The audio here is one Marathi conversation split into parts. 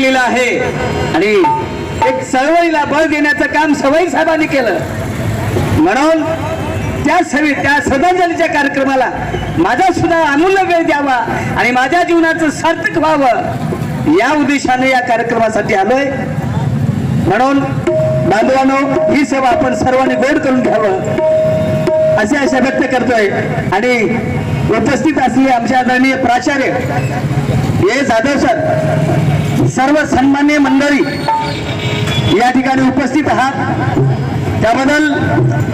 दिलेलं आहे. आणि एक चळवळीला बळ देण्याचं काम सवई साहेबांनी केलं. म्हणून त्या सवी त्या श्रद्धांजलीच्या कार्यक्रमाला माझा सुद्धा अमूल्य वेळ द्यावा आणि माझ्या जीवनाचं सार्थक व्हावं या उद्देशाने या कार्यक्रमासाठी आलोय. म्हणून बांधवानो ही सेवा आपण सर्वांनी गोड करून घ्यावं असे आशा व्यक्त करतोय. आणि उपस्थित असलेले आमचे आदरणीय प्राचार्य हे जाधव सर सर्व सन्मान्य मंडळी या ठिकाणी उपस्थित आहात. त्याबद्दल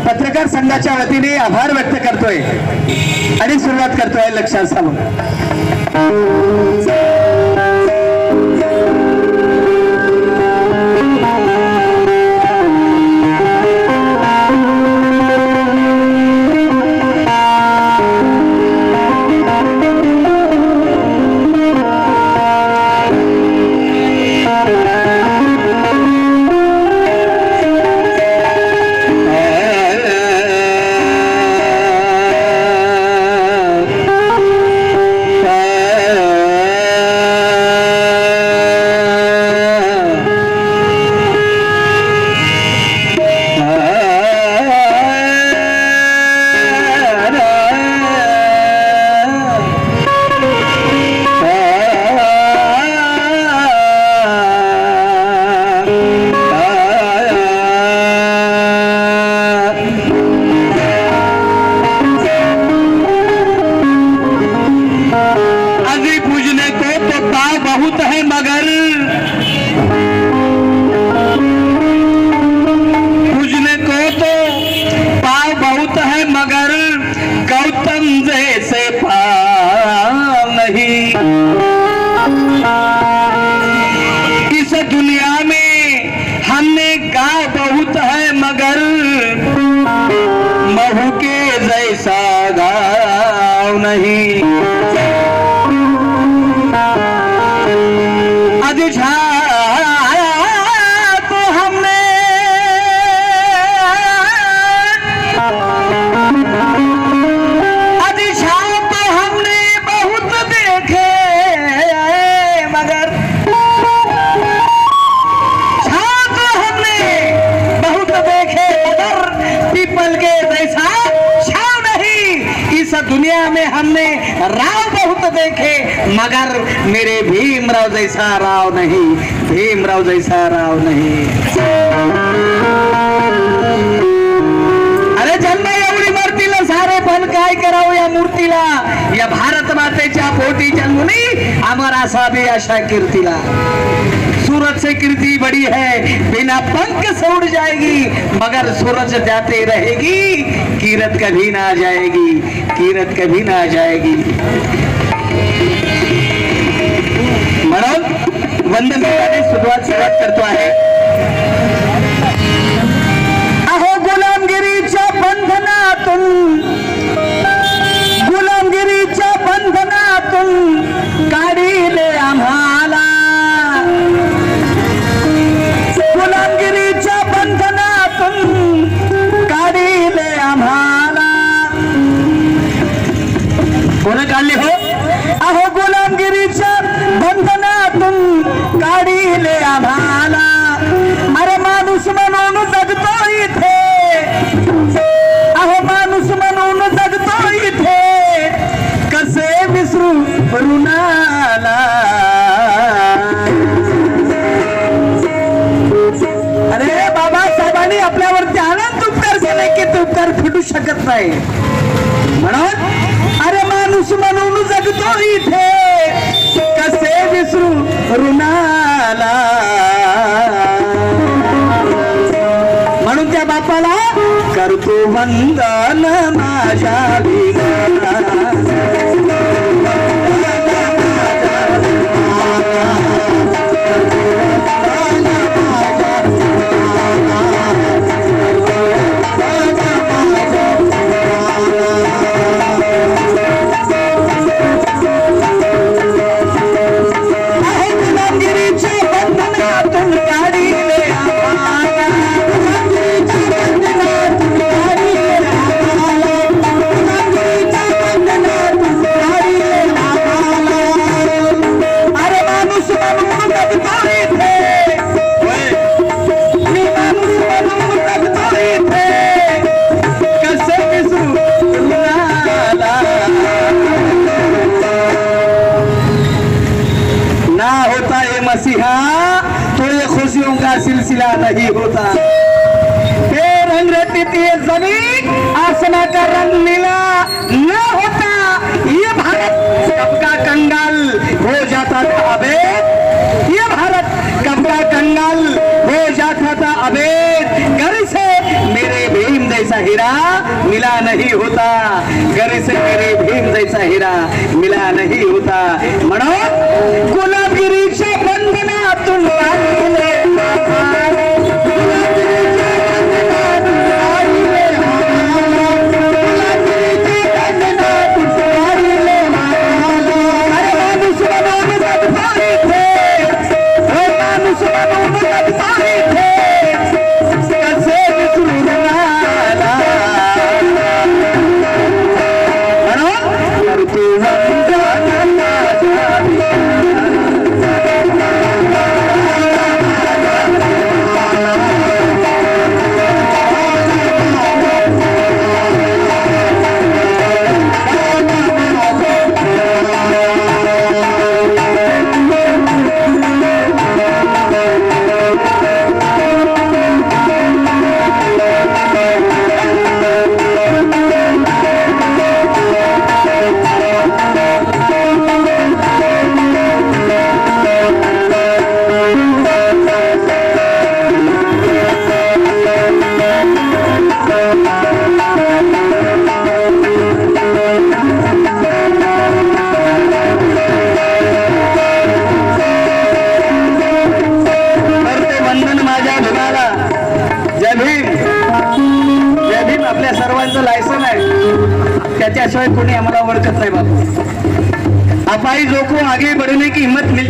पत्रकार संघाच्या वतीने आभार व्यक्त करतोय आणि सुरुवात करतोय लक्षात सांगून महू के जैसा गाँव नहीं। मेरे भीमराव जैसा राव नहीं, भीमराव जैसा राव नहीं। अरे जन्म एवढी मूर्तीला, सारे पण काय करावं या मूर्तीला। या भारत मातेच्या पोटी जन्मुनी अमर असा भी आशा कीर्तीला। सूरज से कीर्ति बड़ी है, बिना पंख से उड़ जाएगी, मगर सूरज जाते रहेगी, कीरत कभी ना जाएगी, कीरत कभी ना जाएगी। वंदन गीताने सुरुवात सुरुवात करतो आहे. काढिले आम्हाला. अरे माणूस म्हणून जगतो इथे. अहो माणूस म्हणून जगतो इथे. कसे विसरू ऋणाला? अरे बाबासाहेबांनी आपल्यावरती आनंद उपकार केले की ते उपकार फिटू शकत नाही. म्हणून अरे माणूस म्हणून जगतो इथे. विसरू ऋणाला. म्हणून त्या बापाला करतो वंदन माझ्या विना आसमा का रंग नीला न होता ये भारत सबका कंगाल हो जाता था अबेद ये भारत कब कंगाल हो जाता था अबेद घर से मेरे भीम जैसा हीरा मिला नहीं होता। घर से मेरे भीम जैसा हीरा मिला नहीं होता। म्हणून गुलाबगिरीच्या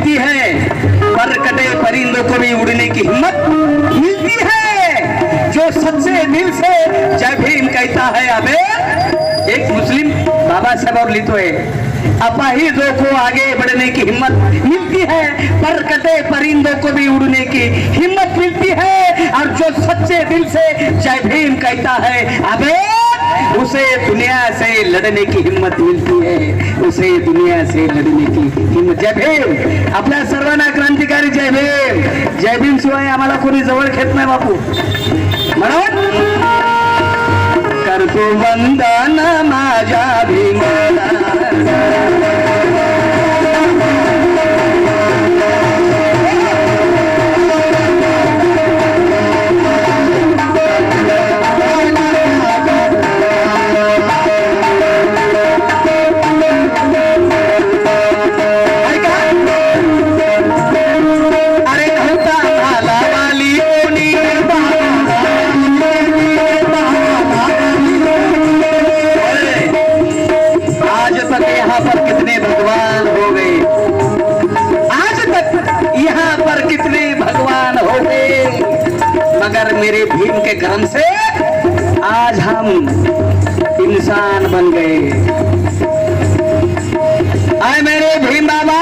मिलती है। पर कटे परिंदों को भी उड़ने की हिम्मत मिलती है। जो सच्चे दिल से जय भीम कहता है, अबे, एक मुस्लिम बाबा साहब और लिखतोय अपाहिजों को आगे बढ़ने की हिम्मत मिलती है। पर कटे परिंदों को भी उड़ने की हिम्मत मिलती है। और जो सच्चे दिल से जय भीम कहता है, अबे उसे दुनिया से लड़ने की हिम्मत मिलती है। उसे दुनिया से लड़ने की हिम्मत। जय भीम। आपल्या सर्वांना क्रांतिकारी जय भीम। जय भीम शिवाय आम्हाला कोणी जवळ घेत नाही बापू. म्हणून करतो वंदन माझ्या भीमाला. भीम बाबा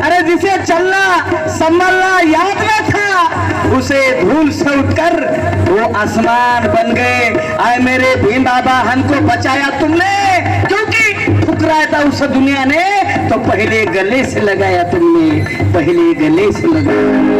अरे जिसे चलना, संभलना याद न था उसे धूल से उठकर वो आसमान बन गए। आए मेरे भीम बाबा हमको बचाया तुमने। क्योंकि ठुकराया था उस दुनिया ने तो पहले गले से लगाया तुमने, पहले गले से लगाया।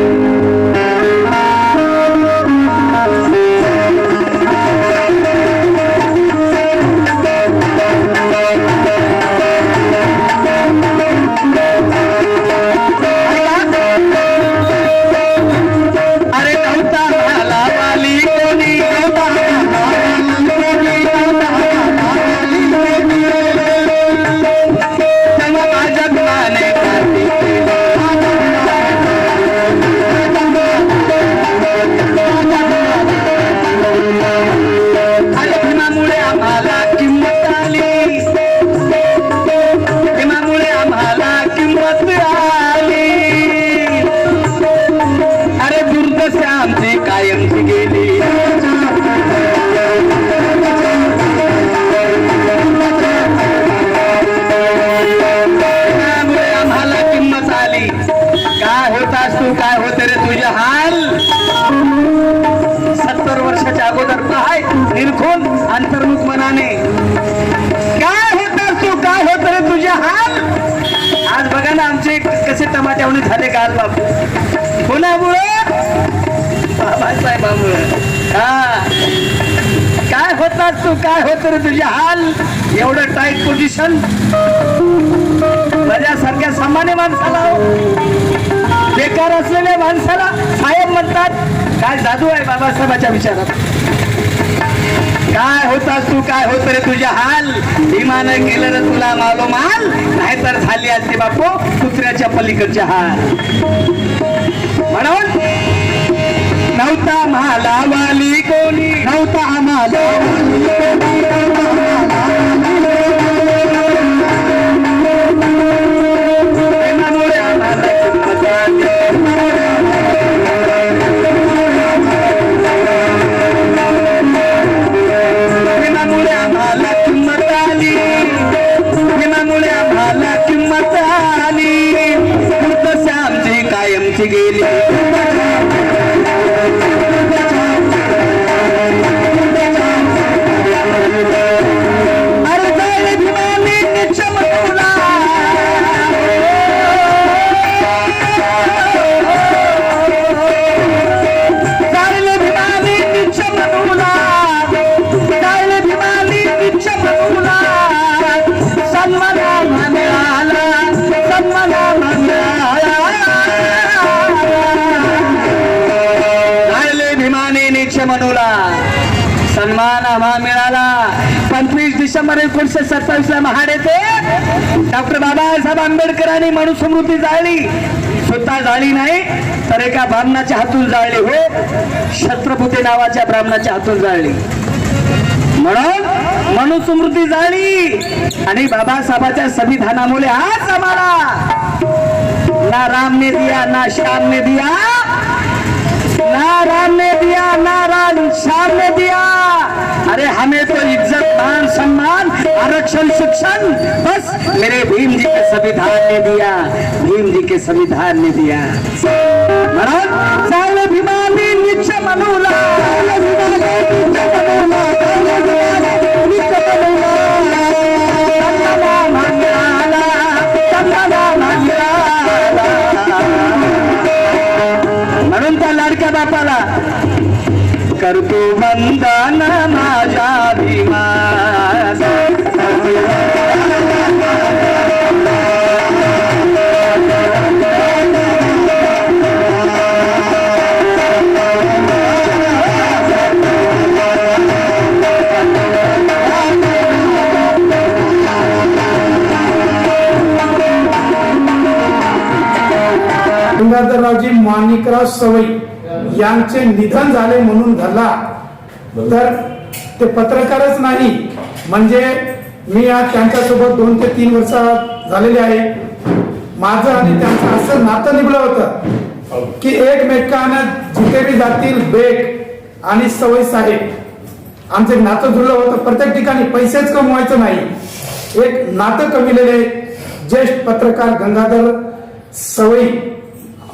बघा कसे टमाट्यावणे झाले काल बापू कोणामुळे? बाबासाहेबामुळे. हा. काय होतात तू? काय होत रे तुझे हाल? एवढं टाईट पोझिशन माझ्यासारख्या सामान्य माणसाला हो. बेकार असलेल्या माणसाला साहेब म्हणतात. काय जादू आहे बाबासाहेबाच्या विचारात? काय होतास तू? काय होत रे तुझ्या हाल? विमानं केलं रे तुला मालो माल? नाहीतर झाली असते बापू कुत्र्याच्या पलीकडच्या हाल. म्हणून नव्हता मला वाली कोणी? नव्हता आम्हाला. सन्मान मिळाला. पंचवीस डिसेंबर एकोणीशे सत्तावीस ला महाड येथे डॉक्टर बाबासाहेब आंबेडकरांनी मनुस्मृती जाळली. स्वतः जाळली नाही तर एका ब्राह्मणाच्या हातून जाळली हो. छत्रपती नावाच्या ब्राह्मणाच्या हातून जाळली. म्हणून मनुस्मृती जाळली. आणि बाबासाहेबाच्या संविधानामुळे आज आम्हाला ना राम ने दिया ना श्याम ने दिया ना राम ने दिया ना राम श्याम ने दिया. अरे हमें तो इज़्ज़त मान सम्मान आरक्षण शिक्षण बस मेरे भीम जी के संविधान ने दिया भीम जी के संविधान ने दिया म्हणून चांगले भीमानी निच्छ मनूला चांगले भीमानी निच्छ मनूला, चांगले भीमानी निच्छ मनूला. चंदना मंगळाला, चंदना मंगळाला. म्हणून त्या लाडक्या बापाला करतो वंदन माणिकराव सवई यांचे निधन झाले म्हणून धरला तर ते पत्रकारच नाही. म्हणजे मी आज त्यांच्यासोबत दोन ते तीन वर्ष झालेले आहे. माझं आणि त्यांचं असं नातं निभलं होतं की एकमेकांना जिथे बी जातील बेट आणि सवय साहेब. आमचे नातं जुळलं होतं. प्रत्येक ठिकाणी पैसेच कमवायचं नाही. एक नातं कमिलेले ज्येष्ठ पत्रकार गंगाधर सवई.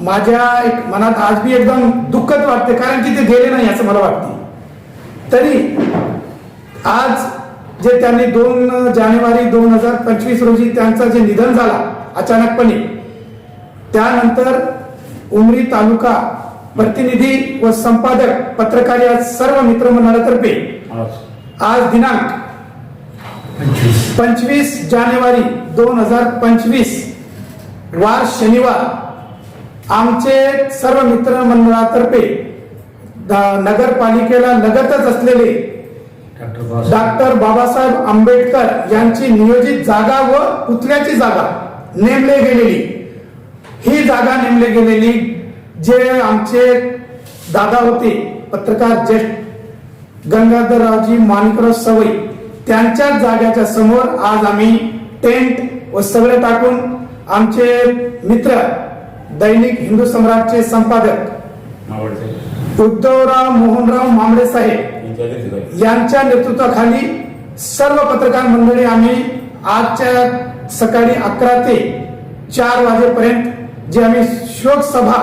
माझ्या एक मनात आज बी एकदम दुःखद वाटते कारण की ते गेले नाही असं मला वाटते तरी आज जे त्यांनी दोन जानेवारी दोन हजार पंचवीस रोजी त्यांचं जे निधन झाला अचानकपणे त्यानंतर उमरी तालुका प्रतिनिधी व संपादक पत्रकार या सर्व मित्रमंडळातर्फे आज. दिनांक पंचवीस जानेवारी दोन हजार पंचवीस वार शनिवार आमचे सर्व मित्रमंडळातर्फे द- नगरपालिकेला लगतच असलेले डॉक्टर बाबासाहेब आंबेडकर यांची नियोजित जागा व पुतळ्याची जागा नेमले गेलेली. ही जागा नेमले गेलेली जे आमचे दादा होते पत्रकार ज्येष्ठ गंगाधररावजी माणिकराव सवई त्यांच्याच जाग्याच्या समोर आज आम्ही टेंट व सगळे टाकून आमचे मित्र दैनिक हिंदू सम्राटचे संपादक उद्धवराव मोहनराव मामडे साहेब यांच्या नेतृत्वाखाली सर्व पत्रकार मंडळी आम्ही आजच्या सकाळी अकरा ते चार वाजेपर्यंत जी आम्ही शोक सभा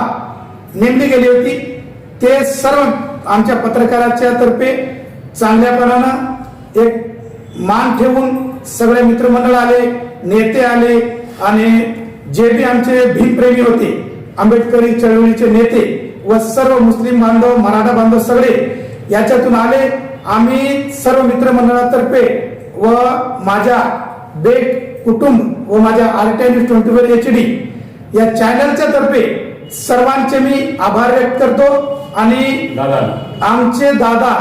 नेमली गेली होती ते सर्व आमच्या पत्रकाराच्या तर्फे चांगल्यापणानं एक मान ठेवून सगळे मित्रमंडळ आले नेते आले आणि जे बी आमचे भीमप्रेमी होते आंबेडकरी चळवळीचे नेते व सर्व मुस्लिम बांधव मराठा बांधव सगळे याच्यातून आले. आम्ही सर्व मित्रमंडळातर्फे व माझ्या बेट कुटुंब व माझ्या R T news twenty four H D या चॅनलच्या तर्फे सर्वांचे मी आभार व्यक्त करतो आणि आमचे दादा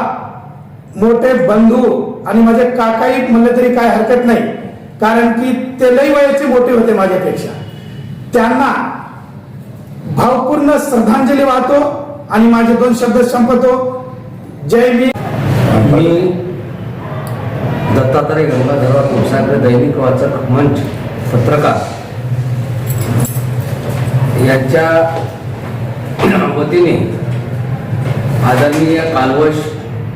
मोठे बंधू आणि माझे काकाही म्हणले तरी काय हरकत नाही. कारण की ते लई वयाचे मोठे होते माझ्यापेक्षा. त्यांना भावपूर्ण श्रद्धांजली वाहतो आणि माझे दोन शब्द संपतो. जय मी. मी दत्तात्रय गंगाधरराव तुमच्याकडे दैनिक वाचक मंच पत्रकार यांच्या वतीने आदरणीय कालवश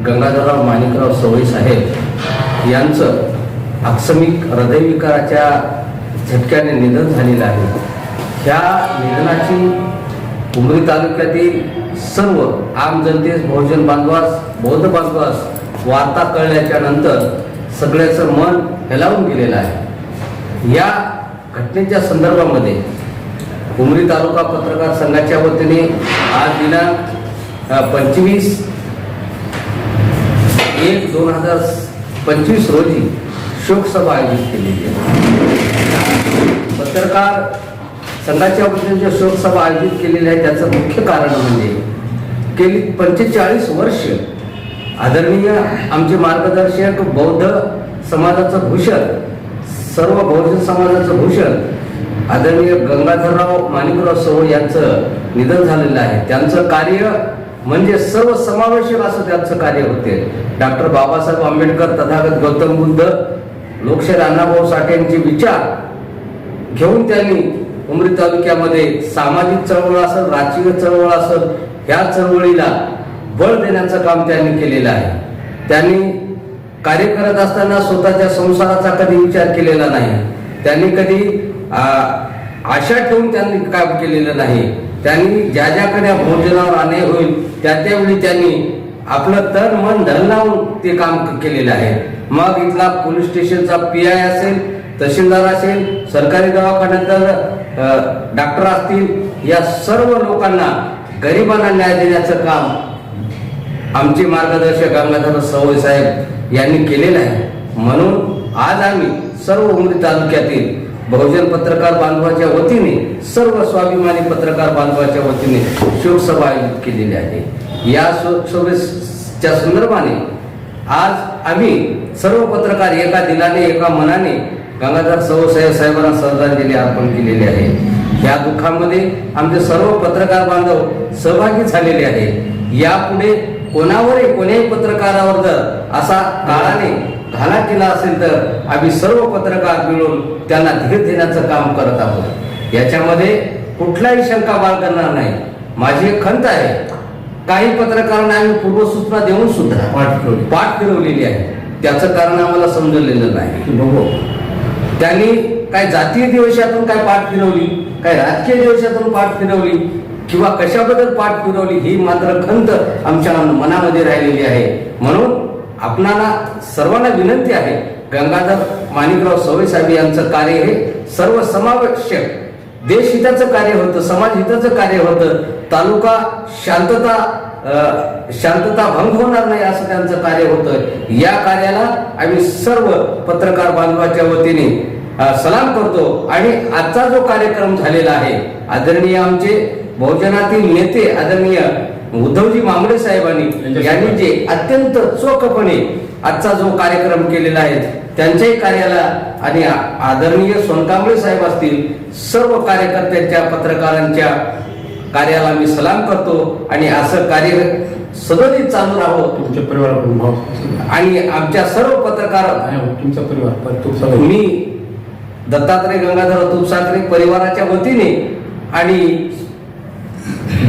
गंगाधरराव माणिकराव सवई साहेब यांचं आकस्मिक हृदयविकाराच्या झटक्याने निधन झालेलं आहे. ह्या निधनाची उमरी तालुक्यातील सर्व आम जनतेस बहुजन बांधवास बौद्ध बांधवास वार्ता कळल्याच्या नंतर सगळ्याचं मन हेलावून गेलेलं आहे. या घटनेच्या संदर्भामध्ये उमरी तालुका पत्रकार संघाच्या वतीने आज दिनांक पंचवीस एक दोन हजार पंचवीस रोजी शोकसभा आयोजित केलेली आहे. पत्रकार संघाच्या वतीने जे शोकसभा आयोजित केलेली आहे त्याचं मुख्य कारण म्हणजे गेली पंचेचाळीस वर्ष आदरणीय आमचे मार्गदर्शक बौद्ध समाजाचं भूषण सर्व बहुजन समाजाचं भूषण आदरणीय गंगाधरराव माणिकराव सहो यांचं निधन झालेलं आहे. त्यांचं कार्य म्हणजे सर्व समावेशक असं त्यांचं कार्य होते. डॉक्टर बाबासाहेब आंबेडकर तथागत गौतम बुद्ध लोकशाहीर अण्णाभाऊ साठे यांचे विचार घेऊन त्यांनी उमरी तालुक्यामध्ये सामाजिक चळवळ असेल राजकीय चळवळ असेल ह्या चळवळीला बळ देण्याचं काम त्यांनी केलेलं आहे. त्यांनी कार्य करत असताना स्वतःच्या संसाराचा कधी विचार केलेला नाही. त्यांनी कधी आशा ठेवून त्यांनी काम केलेलं नाही. त्यांनी ज्या ज्याकडे भोजनावर आणे होईल त्या त्यावेळी त्यांनी आपलं तन मन धन लावून ते काम केलेलं आहे. मग इथला पोलीस स्टेशनचा पी आय असेल तहसीलदार असेल सरकारी दवाखान्यात डॉक्टर असतील या सर्व लोकांना गरिबांना न्याय देण्याचं काम आमचे मार्गदर्शक गंगाधर सवय साहेब यांनी केलेलं आहे. म्हणून आज आम्ही सर्व उमरी तालुक्यातील बहुजन पत्रकार बांधवाच्या वतीने सर्व स्वाभिमानी पत्रकार बांधवाच्या वतीने शोकसभा आयोजित केलेली आहे. या शोकसभेच्या संदर्भाने आज आम्ही सर्व पत्रकार एका दिलाने एका मनाने गंगाधर सवसाहेब साहेबांना श्रद्धांजली अर्पण केलेली आहे. या दुःखामध्ये आमचे सर्व पत्रकार बांधव सहभागी झालेले आहे. यापुढे कोणावरही कोण्याही पत्रकारावर जर असा काळाने घाला केला असेल तर आम्ही सर्व पत्रकार मिळून त्यांना धीर देण्याचं काम करत आहोत. याच्यामध्ये कुठलाही शंका बाळगणार नाही. माझी एक खंत आहे. काही पत्रकारांना आम्ही पूर्वसूचना देऊन सुद्धा. पाठ फिरवलेली आहे. त्याचं कारण आम्हाला समजलेलं नाही. बघू. त्यांनी काय जातीय दिवसातून काय पाठ फिरवली काय राजकीय दिवसातून पाठ फिरवली किंवा कशाबद्दल पाठ फिरवली ही मात्र खंत आमच्या मनामध्ये राहिलेली आहे. म्हणून आपणाला सर्वांना विनंती आहे गंगाधर माणिकराव सवय साहेब यांचं कार्य हे सर्व समावेशक देशहिताचं कार्य होतं समाज हिताचं कार्य होतं तालुका शांतता शांतता भंग होणार नाही असं त्यांचं कार्य होतं या कार्याला आम्ही सर्व पत्रकार बांधवाच्या वतीने सलाम करतो. आणि आजचा जो कार्यक्रम झालेला आहे आदरणीय आमचे बहुजनातील नेते आदरणीय उद्धवजी मामडे साहेबांनी यांनी जे अत्यंत चोखपणे आजचा जो कार्यक्रम केलेला आहे त्यांच्याही कार्याला आणि आदरणीय सोनकांबळे साहेब असतील सर्व कार्यकर्त्यांच्या पत्रकारांच्या कार्याला मी सलाम करतो आणि असं कार्य सदोदित चालू राहो. तुमच्या परिवाराकडून भाव आणि आमच्या सर्व पत्रकार नाही, तुमचा परिवार. मी दत्तात्रय गंगाधर तुपसाकरे परिवाराच्या वतीने आणि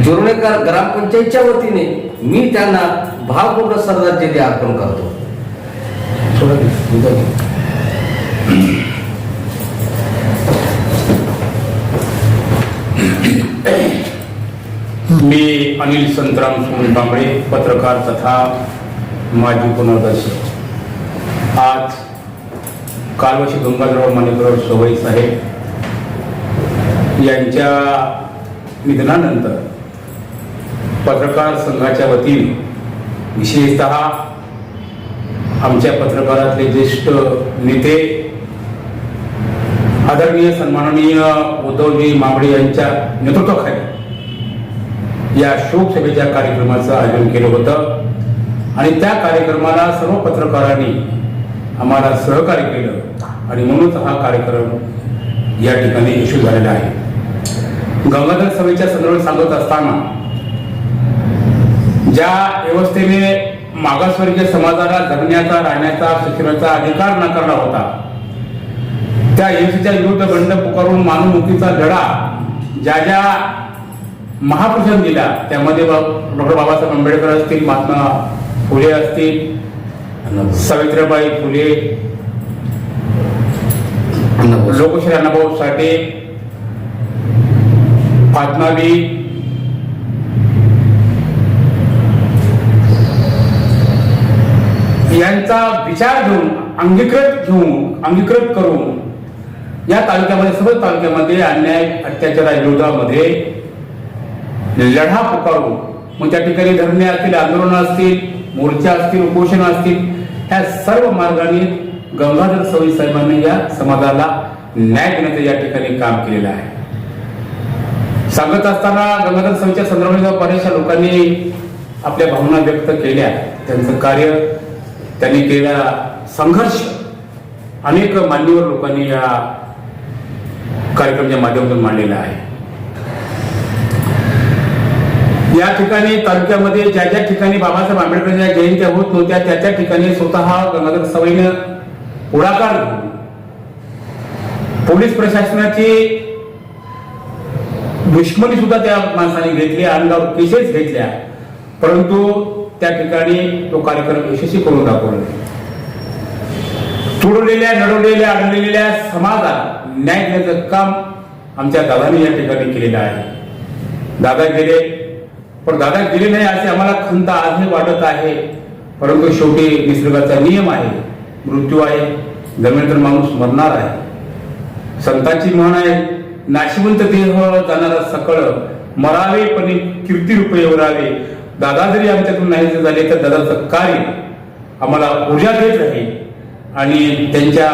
जुर्णेकर ग्रामपंचायतच्या वतीने मी त्यांना भावपूर्ण श्रद्धांजली अर्पण करतो. मी अनिल संतराम सोनकांबळे पत्रकार तथा माजी पुनर्दर्शक. आज कालवशी गंगाधरराव माणिकराव सवई साहेब यांच्या निधनानंतर पत्रकार संघाच्या वतीने विशेषत आमच्या पत्रकारातले ज्येष्ठ नेते आदरणीय सन्माननीय उद्धवजी मांबळे यांच्या नेतृत्वाखाली या शोकसभेच्या कार्यक्रमाचं आयोजन केलं होतं. आणि त्या कार्यक्रमाला सर्व पत्रकारांनी आम्हाला सहकार्य केलं. आणि म्हणूनच हा कार्यक्रम या ठिकाणी इश्यू झालेला आहे. गंगाधर सभेच्या संदर्भात सांगत असताना ज्या व्यवस्थेने मागासवर्गीय समाजाला जगण्याचा राहण्याचा शिक्षणाचा अधिकार नाकारला होता त्या व्यवस्थेच्या विरुद्ध बंड पुकारून मानवमुक्तीचा लढा ज्या ज्या महापुरुषांनी दिला. त्यामध्ये डॉक्टर बाबासाहेब आंबेडकर असतील महात्मा फुले असतील सावित्रीबाई फुले लोकशाही अण्णाभाऊ साठे फातमाबी यांचा विचार घेऊन अंगीकृत घेऊन अंगीकृत करून या तालुक्यामध्ये सर्व तालुक्यामध्ये अन्याय अत्याचाराविरोधामध्ये लढा पुकारू मग त्या ठिकाणी धरणे असतील आंदोलन असतील मोर्चा असतील उपोषण असतील ह्या सर्व मार्गाने गंगाधर सवई साहेबांनी या समाजाला न्याय देण्याचं या ठिकाणी काम केलेलं आहे. सांगत असताना गंगाधर सवयीच्या संदर्भात बऱ्याचशा लोकांनी आपल्या भावना व्यक्त केल्या. त्यांचं कार्य त्यांनी केलेला संघर्ष अनेक मान्यवर लोकांनी या कार्यक्रमाच्या माध्यमातून मांडलेला आहे. या ठिकाणी तालुक्यामध्ये ज्या ज्या ठिकाणी बाबासाहेब आंबेडकरांच्या जयंत्या होत नव्हत्या त्या त्या ठिकाणी स्वतः गंगाधर सवयीनं पुढाकार पोलीस प्रशासनाची दुश्मनी सुद्धा त्या माणसाने घेतली अंगावर केसेस घेतल्या. परंतु त्या ठिकाणी तो कार्यक्रम यशस्वी करून दाखवला. तुडलेल्या नडवलेल्या अडलेल्या समाजाला न्याय देण्याचं काम आमच्या दादाने या ठिकाणी केलेलं आहे. दादा गेले पण दादा गेले नाही असे आम्हाला खंत आजही वाटत आहे. परंतु शेवटी निसर्गाचा नियम आहे. मृत्यू आहे जमेनंतर माणूस मरणार आहे. संतांची म्हण आहे नाशिवंत देह जाणारा सकळ मरावे पण कीर्ती रुपये उरावे. दादा जरी आमच्यातून नाही झाले तर दादाचं कार्य आम्हाला ऊर्जा देत राहील आणि त्यांच्या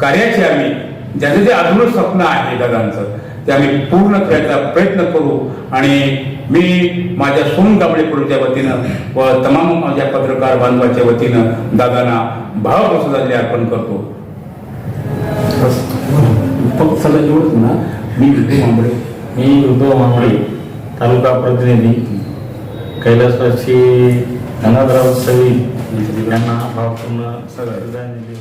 कार्याचे आम्ही ज्याचं जे अधूर स्वप्न आहे दादांचं ते आम्ही पूर्ण करायचा प्रयत्न करू. आणि मी माझ्या सोन गाबळेपूरच्या वतीनं व तमाम माझ्या पत्रकार बांधवाच्या वतीनं दादांना भाव श्रद्धांजली अर्पण करतो फक्त सगळं एवढंच म्हणा मी विठू मांबळे मी उद्धव मांगळे तालुका प्रतिनिधी कैलासवासी गंगाधरराव सवी यांना भावपूर्ण श्रद्धांजली.